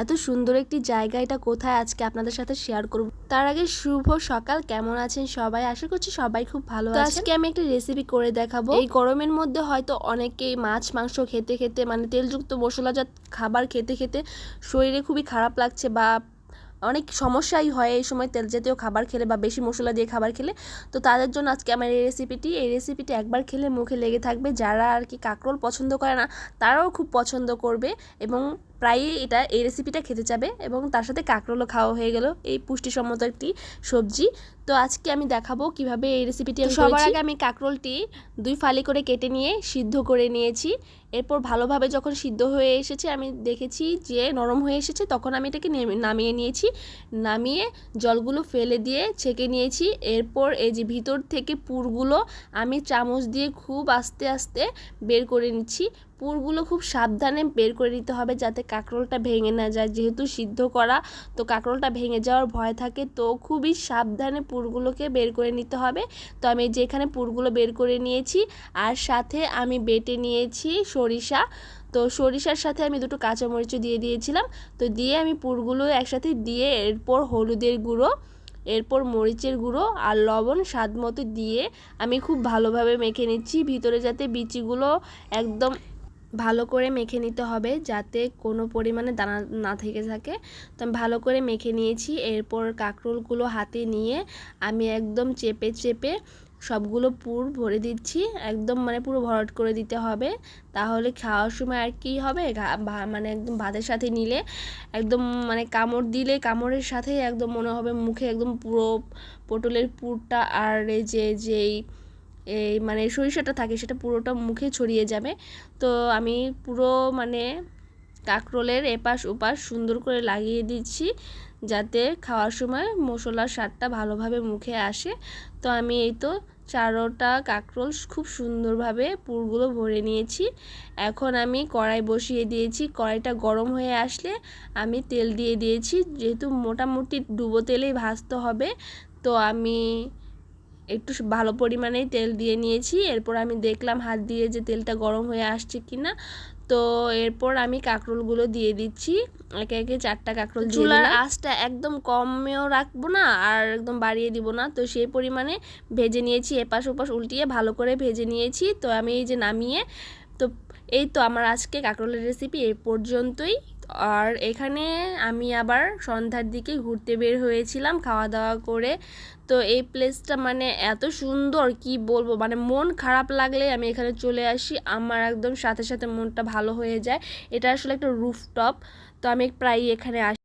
এত সুন্দর একটি জায়গা এটা কোথায় আজকে আপনাদের সাথে শেয়ার করব। তার আগে শুভ সকাল কেমন আছেন সবাই? আশা করছি সবাই খুব ভালো আছে আজকে আমি একটা রেসিপি করে দেখাবো। এই গরমের মধ্যে হয়তো অনেকেই মাছ মাংস খেতে খেতে মানে তেলযুক্ত মশলাজাত খাবার খেতে খেতে শরীরে খুবই খারাপ লাগছে বা অনেক সমস্যাই হয় এই সময় তেল জাতীয় খাবার খেলে বা বেশি মশলা দিয়ে খাবার খেলে। তো তাদের জন্য আজকে আমার এই রেসিপিটি এই রেসিপিটি একবার খেলে মুখে লেগে থাকবে। যারা আর কি কাঁকরোল পছন্দ করে না তারাও খুব পছন্দ করবে এবং প্রায়ই এটা এই রেসিপিটা খেতে চাবে এবং তার সাথে কাঁকরোলও খাওয়া হয়ে গেল। এই পুষ্টিসম্মত একটি সবজি। তো আজকে আমি দেখাবো কীভাবে এই রেসিপিটি আমি সবার আগে আমি কাঁকরোলটি দুই ফালি করে কেটে নিয়ে সিদ্ধ করে নিয়েছি। এরপর ভালোভাবে যখন সিদ্ধ হয়ে এসেছে আমি দেখেছি যে নরম হয়ে এসেছে তখন আমি এটাকে নামিয়ে নিয়েছি। নামিয়ে জলগুলো ফেলে দিয়ে ছেঁকে নিয়েছি। এরপর এই যে ভিতর থেকে পুরগুলো আমি চামচ দিয়ে খুব আস্তে আস্তে বের করে নিচ্ছি। পুরগুলো খুব সাবধানে বের করে নিতে হবে যাতে কাঁকরোলটা ভেঙে না যায়। যেহেতু সিদ্ধ করা, তো কাঁকরোলটা ভেঙে যাওয়ার ভয় থাকে, তো খুবই সাবধানে পুরগুলোকে বের করে নিতে হবে। তো আমি যেখানে পুরগুলো বের করে নিয়েছি, আর সাথে আমি বেটে নিয়েছি সরিষা। তো সরিষার সাথে আমি দুটো কাঁচামরিচও দিয়ে দিয়েছিলাম। তো দিয়ে আমি পুরগুলো একসাথে দিয়ে এরপর হলুদের গুঁড়ো, এরপর মরিচের গুঁড়ো আর লবণ স্বাদ মতো দিয়ে আমি খুব ভালোভাবে মেখে নিচ্ছি। ভিতরে যাতে বিচিগুলো একদম ভালো করে মেখে নিতে হবে যাতে কোনো পরিমাণে দানা না থেকে থাকে। তো আমি ভালো করে মেখে নিয়েছি। এরপর কাঁকরোলগুলো হাতে নিয়ে আমি একদম চেপে চেপে সবগুলো পুর ভরে দিচ্ছি। একদম মানে পুরো ভরট করে দিতে হবে। তাহলে খাওয়ার সময় আর কি হবে? মানে একদম ভাতের সাথে নিলে একদম মানে কামড় দিলে কামড়ের সাথেই একদম মনে হবে মুখে একদম পুরো পটলের পুরটা আর যে, যেই এই মানে সরিষাটা থাকে, সেটা পুরোটা মুখে ছড়িয়ে যাবে। তো আমি পুরো মানে কাঁকরোলের এপাশ ওপাশ সুন্দর করে লাগিয়ে দিচ্ছি, যাতে খাওয়ার সময় মশলার স্বাদটা ভালোভাবে মুখে আসে। তো আমি এই তো চারোটা কাঁকরোল খুব সুন্দরভাবে পুরগুলো ভরে নিয়েছি। এখন আমি কড়াই বসিয়ে দিয়েছি, কড়াইটা গরম হয়ে আসলে আমি তেল দিয়ে দিয়েছি। যেহেতু মোটামুটি ডুবো তেলেই ভাজতে হবে, তো আমি একটু ভালো পরিমাণেই তেল দিয়ে নিয়েছি। এরপর আমি দেখলাম হাত দিয়ে যে তেলটা গরম হয়ে আসছে কি না তো এরপর আমি কাঁকরোলগুলো দিয়ে দিচ্ছি। একে একে চারটা কাঁকরোল চুলার আঁচটা একদম কমেও রাখব না আর একদম বাড়িয়ে দিব না। তো সেই পরিমাণে ভেজে নিয়েছি এপাশ ওপাশ উল্টিয়ে ভালো করে ভেজে নিয়েছি। তো আমি এই যে নামিয়ে তো এই তো আমার আজকে কাঁকরোলের রেসিপি এই পর্যন্তই। আর এখানে আমি আবার সন্ধ্যার দিকে ঘুরতে বের হয়েছিলাম খাওয়া দাওয়া করে। তো এই প্লেসটা মানে এত সুন্দর, কি বলব? মানে মন খারাপ লাগলে আমি এখানে চলে আসি। আমার একদম সাথে সাথে মনটা ভালো হয়ে যায়। এটা আসলে একটা রুফটপ তো আমি প্রায়ই এখানে আসি।